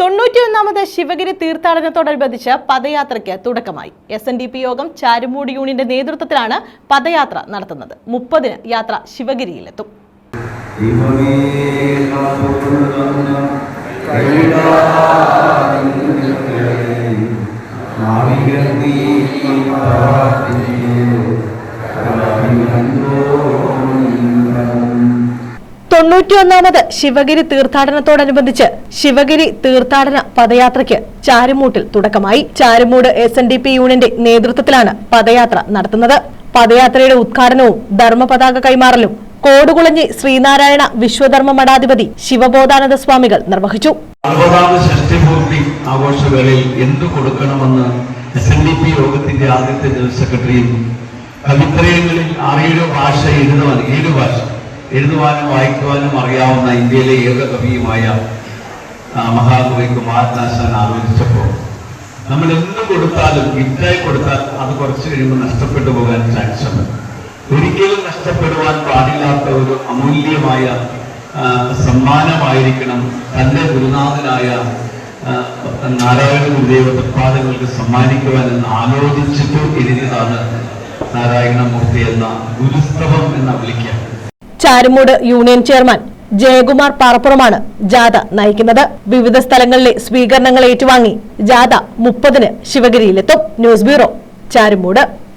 തൊണ്ണൂറ്റിയൊന്നാമത് ശിവഗിരി തീർത്ഥാടനത്തോടനുബന്ധിച്ച് പദയാത്രയ്ക്ക് തുടക്കമായി. S N D P യോഗം ചാരുമൂടി യൂണിയന്റെ നേതൃത്വത്തിലാണ് പദയാത്ര നടത്തുന്നത്. മുപ്പതിന് യാത്ര ശിവഗിരിയിലെത്തും. നാവികർ തൊണ്ണൂറ്റിയൊന്നാമത് ശിവഗിരി തീർത്ഥാടനത്തോടനുബന്ധിച്ച് ശിവഗിരി തീർത്ഥാടന പദയാത്രയ്ക്ക് ചാരുമൂട്ടിൽ തുടക്കമായി. Charummood S N D P യൂണിയന്റെ നേതൃത്വത്തിലാണ് പദയാത്ര നടത്തുന്നത്. പദയാത്രയുടെ ഉദ്ഘാടനവും ധർമ്മപതാക കൈമാറലും കോടുകുളഞ്ഞി ശ്രീനാരായണ വിശ്വധർമ്മ മഠാധിപതി ശിവബോധാനന്ദ സ്വാമികൾ നിർവഹിച്ചു. അറുപതാമത് എന്തു കൊടുക്കണമെന്ന് എസ് എൻ ഡി പി യോഗത്തിന്റെ ആദ്യത്തെ ജനറൽ സെക്രട്ടറിയും കവിത്രയങ്ങളിൽ ഭാഷ എഴുതുവാൻ ഭാഷ എഴുതുവാനും വായിക്കുവാനും അറിയാവുന്ന ഇന്ത്യയിലെ ഏക കവിയുമായ മഹാകവി കുമാരനാശാൻ ആലോചിച്ചപ്പോൾ നമ്മൾ എന്ത് കൊടുത്താലും ഗിഫ്റ്റായി കൊടുത്താൽ അത് കുറച്ച് കഴിയുമ്പോൾ നഷ്ടപ്പെട്ടു പോകാൻ ചാൻസ് ഉണ്ട്. ഒരിക്കലും നഷ്ടപ്പെടുവാൻ പാടില്ലാത്ത ഒരു അമൂല്യമായ സമ്മാനമായിരിക്കണം തന്റെ ഗുരുനാഥനായ നാരായണ ഗുരുദേവ തൃപ്പാദങ്ങൾക്ക് സമ്മാനിക്കുവാൻ എന്ന് ആലോചിച്ചിട്ട് എഴുതിയതാണ് നാരായണമൂർത്തി എന്ന ഗുരുസ്തവം എന്ന വിളിക്കുക ചാരുമൂട് യൂണിയൻ ചെയർമാൻ ജയകുമാർ പാറപ്പുറമാണ് ജാഥ നയിക്കുന്നത്. വിവിധ സ്ഥലങ്ങളിലെ സ്വീകരണങ്ങൾ ഏറ്റുവാങ്ങി ജാഥ മുപ്പതിന് ശിവഗിരിയിലെത്തും. News bureau Charummood.